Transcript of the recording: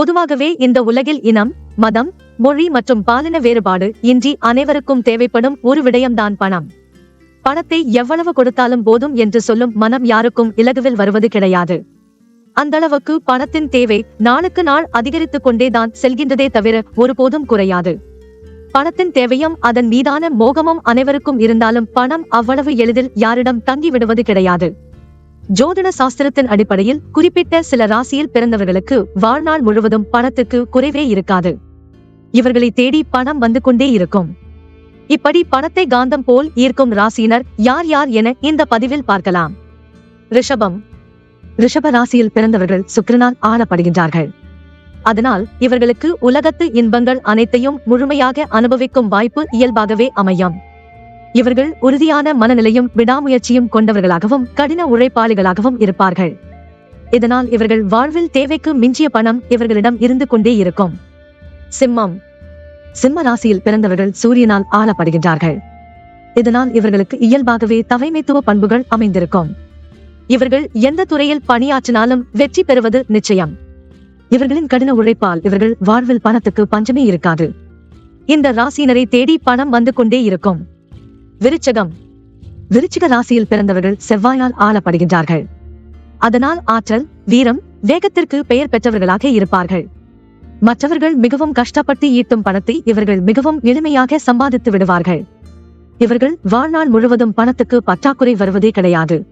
பொதுவாகவே இந்த உலகில் இனம் மதம் மொழி மற்றும் பாலின வேறுபாடு இன்றி அனைவருக்கும் தேவைப்படும் ஒரு விடயம்தான் பணம். பணத்தை எவ்வளவு கொடுத்தாலும் போதும் என்று சொல்லும் மனம் யாருக்கும் இலகுவில் வருவது கிடையாது. அந்த அளவுக்கு பணத்தின் தேவை நாளுக்கு நாள் அதிகரித்துக் கொண்டேதான் செல்கின்றதே தவிர ஒருபோதும் குறையாது. பணத்தின் தேவையும் அதன் மீதான மோகமும் அனைவருக்கும் இருந்தாலும் பணம் அவ்வளவு எளிதில் யாரிடம் தங்கி விடுவது கிடையாது. ஜோதிட சாஸ்திரத்தின் அடிப்படையில் குறிப்பிட்ட சில ராசியில் பிறந்தவர்களுக்கு வாழ்நாள் முழுவதும் பணத்துக்கு குறைவே இருக்காது. இவர்களை தேடி பணம் வந்து கொண்டே இருக்கும். இப்படி பணத்தை காந்தம் போல் ஈர்க்கும் ராசியினர் யார் யார் என இந்த பதிவில் பார்க்கலாம். ரிஷபம். ரிஷப ராசியில் பிறந்தவர்கள் சுக்கிரனால் ஆளப்படுகின்றார்கள். அதனால் இவர்களுக்கு உலகத்து இன்பங்கள் அனைத்தையும் முழுமையாக அனுபவிக்கும் வாய்ப்பு இயல்பாகவே அமையும். இவர்கள் உறுதியான மனநிலையும் விடாமுயற்சியும் கொண்டவர்களாகவும் கடின உழைப்பாளிகளாகவும் இருப்பார்கள். இதனால் இவர்கள் வாழ்வில் தேவைக்கு மிஞ்சிய பணம் இவர்களிடம் இருந்து கொண்டே இருக்கும். சிம்மம். சிம்ம ராசியில் பிறந்தவர்கள் சூரியனால் ஆளப்படுகின்றார்கள். இதனால் இவர்களுக்கு இயல்பாகவே தவைமைத்துவ பண்புகள் அமைந்திருக்கும். இவர்கள் எந்த துறையில் பணியாற்றினாலும் வெற்றி பெறுவது நிச்சயம். இவர்களின் கடின உழைப்பால் இவர்கள் வாழ்வில் பணத்துக்கு பஞ்சமே இருக்காது. இந்த ராசியினரை தேடி பணம் வந்து கொண்டே இருக்கும். விருச்சகம். விருச்சிக ராசியில் பிறந்தவர்கள் செவ்வாயால் ஆளப்படுகின்றார்கள். அதனால் ஆற்றல் வீரம் வேகத்திற்கு பெயர் பெற்றவர்களாக இருப்பார்கள். மற்றவர்கள் மிகவும் கஷ்டப்பட்டு ஈட்டும் பணத்தை இவர்கள் மிகவும் எளிமையாக சம்பாதித்து விடுவார்கள். இவர்கள் வாழ்நாள் முழுவதும் பணத்துக்கு பற்றாக்குறை வருவதே கிடையாது.